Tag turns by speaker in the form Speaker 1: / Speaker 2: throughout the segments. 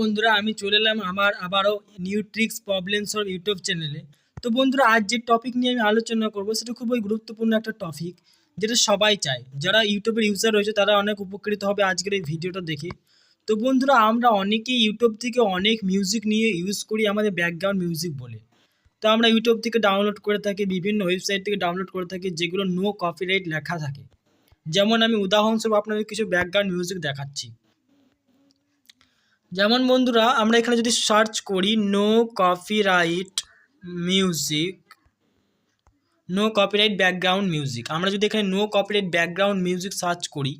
Speaker 1: বন্ধুরা, আমি চলে এলাম আমার আবারও new tricks problems or YouTube চ্যানেলে তো বন্ধুরা, আজ যে টপিক নিয়ে আমি আলোচনা করব, সেটা খুবই গুরুত্বপূর্ণ একটা টপিক যেটা সবাই চায়। যারা ইউটিউবের ইউজার রয়েছে, তারা অনেক উপকৃত হবে আজকের এই ভিডিওটা দেখে। তো বন্ধুরা, আমরা অনেকেই ইউটিউব থেকে অনেক মিউজিক নিয়ে ইউজ করি আমাদের ব্যাকগ্রাউন্ড মিউজিক বলে। তো আমরা ইউটিউব থেকে ডাউনলোড করে থাকি, বিভিন্ন ওয়েবসাইট থেকে ডাউনলোড করে থাকি, যেগুলো নো কপিরাইট লেখা থাকে। যেমন আমি উদাহরণস্বরূপ আপনাদের কিছু ব্যাকগ্রাউন্ড মিউজিক দেখাচ্ছি। যেমন বন্ধুরা, আমরা এখানে যদি সার্চ করি no copyright music no copyright background music আমরা যদি এখানে no copyright background music search করি,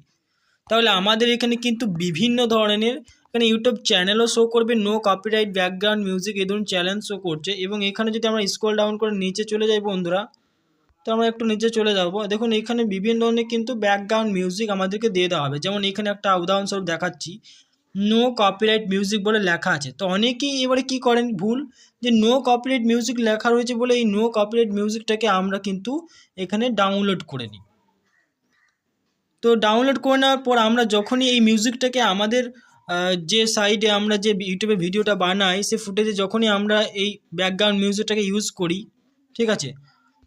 Speaker 1: তাহলে আমাদের এখানে কিন্তু বিভিন্ন ধরনের, এখানে ইউটিউব চ্যানেলও শো করবে নো কপিরাইট ব্যাকগ্রাউন্ড মিউজিক এই ধরুন চ্যানেল শো করছে, এবং এখানে যদি আমরা স্ক্রল ডাউন করে নিচে চলে যাই বন্ধুরা, তো আমরা একটু নিচে চলে যাব। দেখুন, এখানে বিভিন্ন ধরনের কিন্তু ব্যাকগ্রাউন্ড মিউজিক আমাদেরকে দিয়ে দেওয়া হবে। যেমন এখানে একটা উদাহরণস্বরূপ দেখাচ্ছি নো কপিরাইট মিউজিক বলে লেখা আছে। তো অনেকেই এবারে কি করেন ভুল? যে নো কপিরাইট মিউজিক লেখা রয়েছে বলে এই নো কপিরাইট মিউজিকটাকে আমরা কিন্তু এখানে ডাউনলোড করে নিই। তো ডাউনলোড করে নেওয়ার পর আমরা যখনই এই মিউজিকটাকে আমাদের যে সাইডে আমরা যে ইউটিউবে ভিডিওটা বানাই সে ফুটেজে যখনই আমরা এই ব্যাকগ্রাউন্ড মিউজিকটাকে ইউজ করি, ঠিক আছে?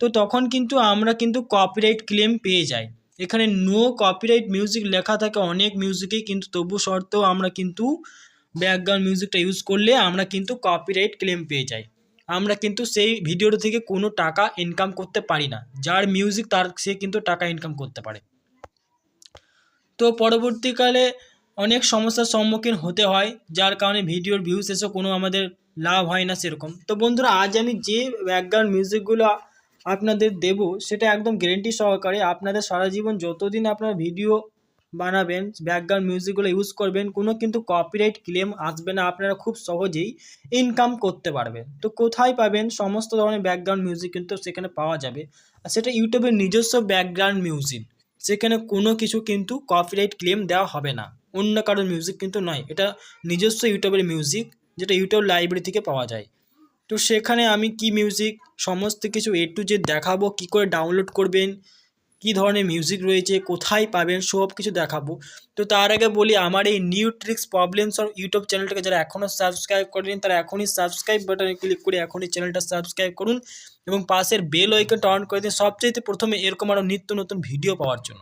Speaker 1: তো তখন কিন্তু আমরা কিন্তু কপিরাইট ক্লেম পেয়ে যাই। এখানে নো কপিরাইট মিউজিক লেখা থাকে অনেক মিউজিকেই কিন্তু তবু সত্ত্বেও আমরা কিন্তু ব্যাকগ্রাউন্ড মিউজিকটা ইউজ করলে আমরা কিন্তু কপিরাইট ক্লেম পেয়ে যাই। আমরা কিন্তু সেই ভিডিওটা থেকে কোনো টাকা ইনকাম করতে পারি না। যার মিউজিক তার, সে কিন্তু টাকা ইনকাম করতে পারে। তো পরবর্তীকালে অনেক সমস্যার সম্মুখীন হতে হয়, যার কারণে ভিডিওর ভিউজ এসে কোনো আমাদের লাভ হয় না সেরকম। তো বন্ধুরা, আজ আমি যে ব্যাকগ্রাউন্ড মিউজিকগুলো আপনাদের দেব, সেটা একদম গ্যারেন্টি সহকারে আপনাদের সারা জীবন যতদিন আপনার ভিডিও বানাবেন ব্যাকগ্রাউন্ড মিউজিকগুলো ইউজ করবেন, কোনো কিন্তু কপিরাইট ক্লেম আসবে না, আপনারা খুব সহজেই ইনকাম করতে পারবেন। তো কোথায় পাবেন? সমস্ত ধরনের ব্যাকগ্রাউন্ড মিউজিক কিন্তু সেখানে পাওয়া যাবে। আর সেটা ইউটিউবের নিজস্ব ব্যাকগ্রাউন্ড মিউজিক সেখানে কোনো কিছু কিন্তু কপিরাইট ক্লেম দেওয়া হবে না। অন্য কারোর মিউজিক কিন্তু নয়, এটা নিজস্ব ইউটিউবের মিউজিক যেটা ইউটিউব লাইব্রেরি থেকে পাওয়া যায়। তো সেখানে আমি কি মিউজিক সমস্ত কিছু এ টু জেড দেখাবো, কি করে ডাউনলোড করবেন, কি ধরনের মিউজিক রয়েছে, কোথায় পাবেন, সব কিছু দেখাবো। তো তার আগে বলি, আমার এই new tricks problems or YouTube চ্যানেলটাকে যারা এখনও সাবস্ক্রাইব করেনি, তারা এখনই সাবস্ক্রাইব বাটনে ক্লিক করে এখনই চ্যানেলটা সাবস্ক্রাইব করুন এবং পাশের বেল আইকনটা অন করে দিন। সবচেয়ে প্রথমে এরকম আরও নিত্য নতুন ভিডিও পাওয়ার জন্য।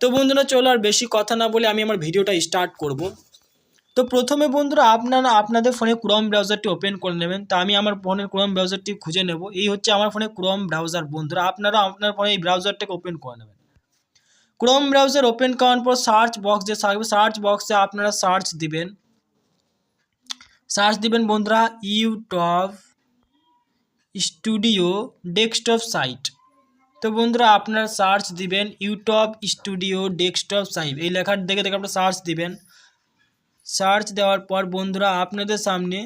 Speaker 1: তো বন্ধুরা, চলো আর বেশি কথা না বলে আমি আমার ভিডিওটা স্টার্ট করব। তো প্রথমে বন্ধুরা আপনারা আপনাদের ফোনে ক্রোম ব্রাউজারটি ওপেন করে নেবেন। তা আমি আমার ফোনের ক্রোম ব্রাউজারটি খুঁজে নেব। এই হচ্ছে আমার ফোনে ক্রোম ব্রাউজার বন্ধুরা আপনারা আপনার ফোনে এই ব্রাউজারটাকে ওপেন করে নেবেন। ক্রোম ব্রাউজার ওপেন করার পর সার্চ বক্স যে থাকবে সার্চ বক্সে আপনারা সার্চ দিবেন। সার্চ দিবেন বন্ধুরা ইউটিউব স্টুডিও ডেস্কটপ সাইট। তো বন্ধুরা আপনারা সার্চ দিবেন ইউটিউব স্টুডিও ডেস্কটপ সাইট। এই লেখার দেখে দেখে আপনারা সার্চ দিবেন। সার্চ দেওয়ার পর বন্ধুরা আপনাদের সামনে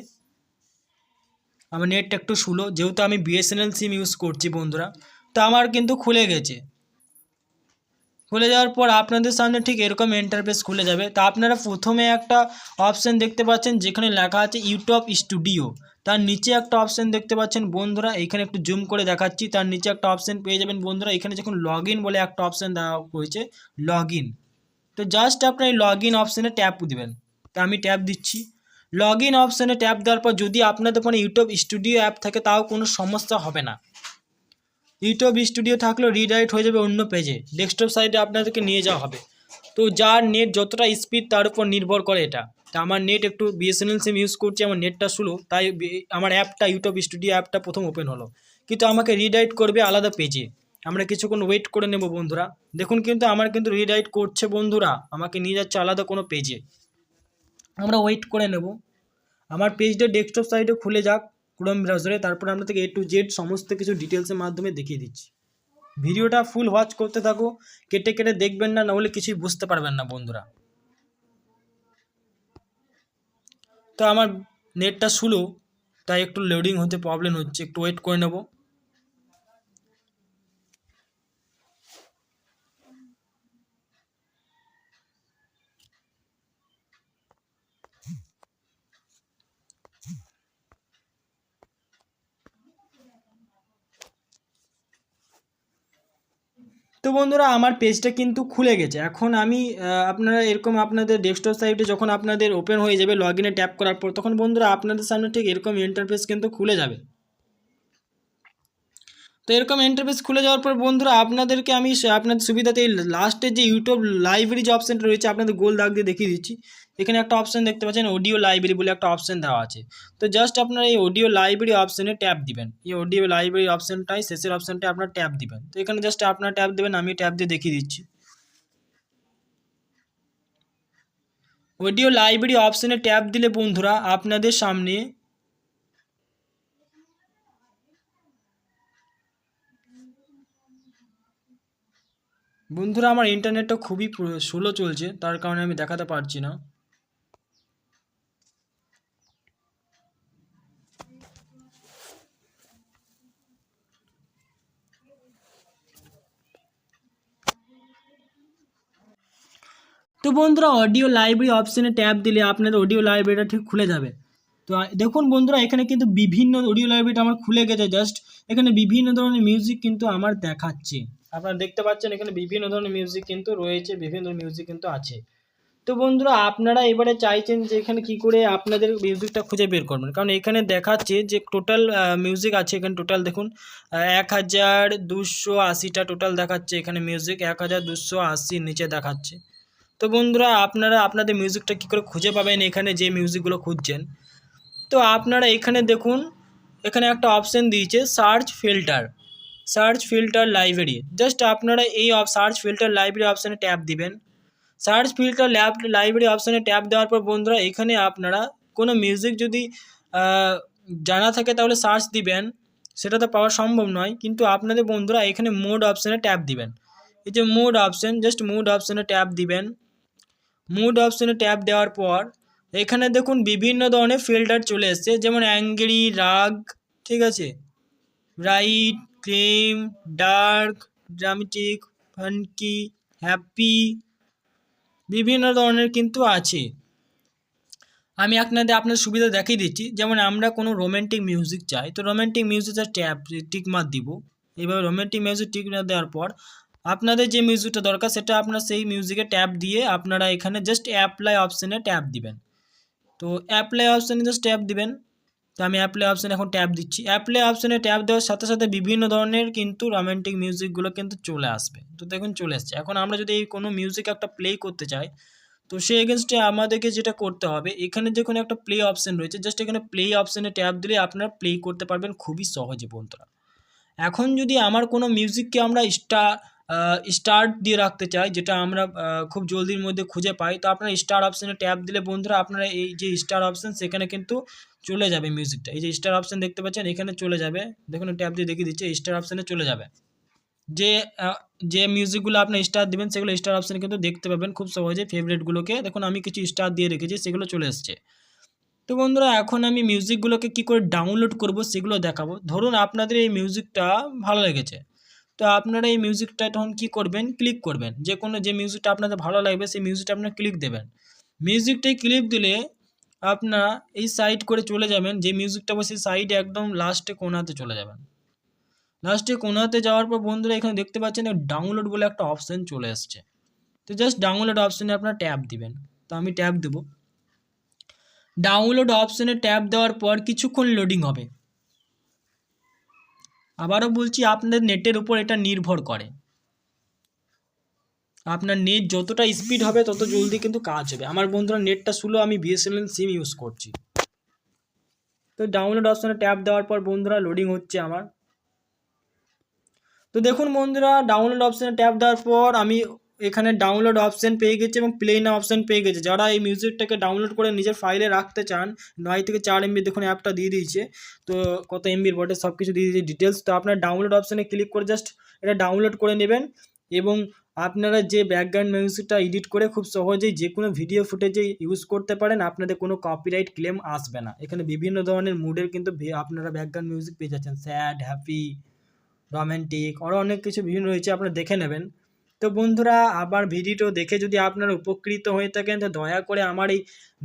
Speaker 1: আমার নেটটা একটু স্লো যেহেতু আমি বিএসএনএল সিম ইউজ করছি বন্ধুরা, তো আমার কিন্তু খুলে গেছে। খুলে যাওয়ার পর আপনাদের সামনে ঠিক এরকম ইন্টারফেস খুলে যাবে। তা আপনারা প্রথমে একটা অপশান দেখতে পাচ্ছেন, যেখানে লেখা আছে ইউটিউব স্টুডিও তার নিচে একটা অপশান দেখতে পাচ্ছেন বন্ধুরা, এখানে একটু জুম করে দেখাচ্ছি। তার নিচে একটা অপশান পেয়ে যাবেন বন্ধুরা, এখানে যখন লগ বলে একটা অপশান দেওয়া হয়েছে লগ তো জাস্ট আপনার এই লগ ইন অপশানে ট্যাপ দিবেন। তা আমি ট্যাপ দিচ্ছি। লগ ইন অপশানে ট্যাপ দেওয়ার পর যদি আপনাদের ফোনে ইউটিউব স্টুডিও অ্যাপ থাকে তাও কোনো সমস্যা হবে না। ইউটিউব স্টুডিও থাকলেও রিডাইরেক্ট হয়ে যাবে অন্য পেজে ডেস্কটপ সাইডে আপনাদেরকে নিয়ে যাওয়া হবে। তো যার নেট যতটা স্পিড তার উপর নির্ভর করে এটা। তা আমার নেট একটু বিএসএনএল সিম ইউজ করছি, আমার নেটটা স্লো তাই আমার অ্যাপটা ইউটিউব স্টুডিও অ্যাপটা প্রথম ওপেন হলো। কিন্তু আমাকে রিডাইরেক্ট করবে আলাদা পেজে আমরা কিছুক্ষণ ওয়েট করে নেব বন্ধুরা। দেখুন কিন্তু আমার কিন্তু রিডাইরেক্ট করছে বন্ধুরা। আমাকে নিয়ে যাচ্ছে আলাদা কোনো পেজে আমরা ওয়েট করে নেব। আমার পেজটা ডেস্কটপ সাইডে খুলে যাক ক্রোম ব্রাউজারে তারপর আপনাদেরকে এ টু জেড সমস্ত কিছু ডিটেলসের মাধ্যমে দেখিয়ে দিচ্ছি। ভিডিওটা ফুল ওয়াচ করতে থাকো, কেটে কেটে দেখবেন না, নাহলে কিছুই বুঝতে পারবেন না বন্ধুরা। তো আমার নেটটা স্লো তাই একটু লোডিং হতে প্রবলেম হচ্ছে, একটু ওয়েট করে নেব। তো বন্ধুরা, আমার পেজটা কিন্তু খুলে গেছে। এখন আমি আপনারা এরকম আপনাদের ডেস্কটপ সাইটে যখন আপনাদের ওপেন হয়ে যাবে লগ ইনে ট্যাপ করার পর, তখন বন্ধুরা আপনাদের সামনে ঠিক এরকম ইন্টারফেস কিন্তু খুলে যাবে। তো এরকম ইন্টারফেস খুলে যাওয়ার পর বন্ধুরা, আপনাদেরকে আমি আপনাদের সুবিধাতে লাস্টে যে ইউটিউব লাইব্রেরি যে অপশানটা রয়েছে, আপনাদের গোল দাগ দিয়ে দেখিয়ে দিচ্ছি। এখানে একটা অপশান দেখতে পাচ্ছেন অডিও লাইব্রেরি বলে একটা অপশান দেওয়া আছে। তো জাস্ট আপনারা এই অডিও লাইব্রেরি অপশানে ট্যাপ দিবেন। এই অডিও লাইব্রেরি অপশানটাই শেষের অপশানটা আপনার ট্যাপ দিবেন। তো এখানে জাস্ট আপনার ট্যাপ দেবেন, আমি ট্যাপ দিয়ে দেখিয়ে দিচ্ছি। অডিও লাইব্রেরি অপশানে ট্যাপ দিলে বন্ধুরা, আপনাদের সামনে বন্ধুরা, আমার ইন্টারনেটটা খুবই স্লো চলছে, তার কারণে আমি দেখাতে পারছি না। তো বন্ধুরা অডিও লাইব্রেরি অপশানে ট্যাপ দিলে আপনাদের অডিও লাইব্রেরিটা ঠিক খুলে যাবে। তো দেখুন বন্ধুরা, এখানে কিন্তু বিভিন্ন অডিও লাইব্রেরিটা আমার খুলে গেছে জাস্ট এখানে বিভিন্ন ধরনের মিউজিক কিন্তু আমার দেখাচ্ছে। আপনারা দেখতে পাচ্ছেন এখানে বিভিন্ন ধরনের মিউজিক কিন্তু রয়েছে, বিভিন্ন ধরনের মিউজিক কিন্তু আছে। তো বন্ধুরা, আপনারা এবারে চাইছেন যে এখানে কি করে আপনাদের মিউজিকটা খুঁজে বের করবেন? কারণ এখানে দেখাচ্ছে যে টোটাল মিউজিক আছে এখানে টোটাল দেখুন এক হাজার দুশো আশিটা টোটাল দেখাচ্ছে এখানে মিউজিক এক হাজার দুশো আশির নিচে দেখাচ্ছে। তো বন্ধুরা, আপনারা আপনাদের মিউজিকটা কী করে খুঁজে পাবেন এখানে যে মিউজিকগুলো খুঁজছেন? তো আপনারা এখানে দেখুন, এখানে একটা অপশান দিয়েছে search filter search filter library just আপনারা এই সার্চ ফিল্টার লাইব্রেরি অপশানে ট্যাপ দিবেন। সার্চ ফিল্টার ল্যাব লাইব্রেরি অপশানে ট্যাপ দেওয়ার পর বন্ধুরা, এখানে আপনারা কোনো মিউজিক যদি জানা থাকে তাহলে সার্চ দিবেন। সেটা তো পাওয়া সম্ভব নয়, কিন্তু আপনাদের বন্ধুরা এখানে মোড অপশানে ট্যাপ দিবেন। এই যে মোড অপশান জাস্ট মোড অপশানে ট্যাপ দিবেন। মুড অপশনে ট্যাপ দেওয়ার পর, এখানে দেখুন বিভিন্ন ধরনের ফিল্টার চলে এসছে, যেমন অ্যাঙ্গরি, রাগ, ঠিক আছে? Bright cream, dark, dramatic, funky, happy, বিভিন্ন ধরনের কিন্তু আছে। আমি আপনাদের আপনার সুবিধা দেখিয়ে দিচ্ছি। যেমন আমরা কোনো রোমান্টিক মিউজিক চাই, তো রোমান্টিক মিউজিকটা ট্যাপ টিক মার দিব। এইভাবে রোমান্টিক মিউজিক টিক মার দেওয়ার পর আপনাদের যে মিউজিকটা দরকার, সেটা আপনার সেই মিউজিকে ট্যাপ দিয়ে আপনারা এখানে জাস্ট অ্যাপ্লাই অপশানে ট্যাপ দিবেন। তো অ্যাপ্লাই অপশানে জাস্ট ট্যাপ দিবেন। তো আমি অ্যাপ্লাই অপশানে এখন ট্যাপ দিচ্ছি। অ্যাপ্লাই অপশানে ট্যাপ দেওয়ার সাথে সাথে বিভিন্ন ধরনের কিন্তু রোমান্টিক মিউজিকগুলো কিন্তু চলে আসবে। তো দেখুন চলে এসছে। এখন আমরা যদি এই কোনো মিউজিক একটা প্লে করতে চাই, তো সেই এগেনস্টে আমাদেরকে যেটা করতে হবে, এখানে যখন একটা প্লে অপশান রয়েছে জাস্ট এখানে প্লে অপশানে ট্যাপ দিলে আপনারা প্লে করতে পারবেন খুবই সহজে বন্ধুরা। এখন যদি আমার কোনো মিউজিককে আমরা স্টা স্টার্ট দিয়ে রাখতে চাই, যেটা আমরা খুব জলদির মধ্যে খুঁজে পাই, তো আপনারা স্টার অপশানে ট্যাপ দিলে বন্ধুরা আপনারা এই যে স্টার অপশান সেখানে কিন্তু চলে যাবে মিউজিকটা এই যে স্টার অপশান দেখতে পাচ্ছেন, এখানে চলে যাবে। দেখুন ট্যাপ দিয়ে দেখিয়ে দিচ্ছে স্টার অপশানে চলে যাবে। যে যে মিউজিকগুলো আপনি স্টার দেবেন, সেগুলো স্টার অপশানে কিন্তু দেখতে পাবেন খুব সহজে ফেভারিটগুলোকে দেখুন, আমি কিছু স্টার দিয়ে রেখেছি, সেগুলো চলে এসছে। তো বন্ধুরা, এখন আমি মিউজিকগুলোকে কি করে ডাউনলোড করব, সেগুলো দেখাবো। ধরুন, আপনাদের এই মিউজিকটা ভালো লেগেছে। তো আপনারা এই মিউজিকটা তখন কি করবেন? ক্লিক করবেন। যে কোনো যে মিউজিকটা আপনাদের ভালো লাগবে, সেই মিউজিকটা আপনারা ক্লিক দেবেন। মিউজিকটাই ক্লিক দিলে আপনারা এই সাইড করে চলে যাবেন, যে মিউজিকটা বসে সাইডে একদম লাস্টে কোনাতে চলে যাবেন। লাস্টে কোনাতে যাওয়ার পর বন্ধুরা এখানে দেখতে পাচ্ছেন ডাউনলোড বলে একটা অপশান চলে আসছে। তো জাস্ট ডাউনলোড অপশানে আপনারা ট্যাপ দিবেন। তো আমি ট্যাপ দেবো। ডাউনলোড অপশানে ট্যাপ দেওয়ার পর কিছুক্ষণ লোডিং হবে। আবারও বলছি, আপনাদের নেটের উপর এটা নির্ভর করে। আপনার নেট যতটা স্পিড হবে, তত জলদি কিন্তু কাজ হবে। আমার বন্ধুরা নেটটা স্লো আমি বিএসএনএল সিম ইউজ করছি। তো ডাউনলোড অপশানে ট্যাপ দেওয়ার পর বন্ধুরা লোডিং হচ্ছে আমার। তো দেখুন বন্ধুরা ডাউনলোড অপশানে ট্যাপ দেওয়ার পর আমি এখানে ডাউনলোড অপশান পেয়ে গেছি এবং প্লে না অপশান পেয়ে গেছে। যারা এই মিউজিকটাকে ডাউনলোড করে নিজের ফাইলে রাখতে চান, নয় থেকে চার এমবি দেখুন অ্যাপটা দিয়ে দিয়েছে। তো কত এমবির বটে? সব কিছু দিয়ে দিয়েছে ডিটেলস তো আপনার ডাউনলোড অপশানে ক্লিক করে জাস্ট এটা ডাউনলোড করে নেবেন এবং আপনারা যে ব্যাকগ্রাউন্ড মিউজিকটা এডিট করে খুব সহজেই যে কোনো ভিডিও ফুটেজে ইউজ করতে পারেন, আপনাদের কোনো কপিরাইট ক্লেম আসবে না। এখানে বিভিন্ন ধরনের মুডের কিন্তু আপনারা ব্যাকগ্রাউন্ড মিউজিক পেয়ে যাচ্ছেন। স্যাড হ্যাপি রোম্যান্টিক আরও অনেক কিছু বিভিন্ন রয়েছে, আপনারা দেখে নেবেন। তো বন্ধুরা, আবার ভিডিওটা দেখে যদি আপনারা উপকৃত হয়ে থাকেন, তো দয়া করে আমার এই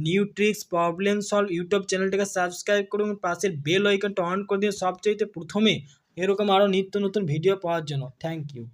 Speaker 1: new tricks problem solve YouTube চ্যানেলটাকে সাবস্ক্রাইব করুন। পাশের বেল আইকনটা অন করে দিন। সবচেয়ে প্রথমে এরকম আরও নিত্য নতুন ভিডিও পাওয়ার জন্য। Thank you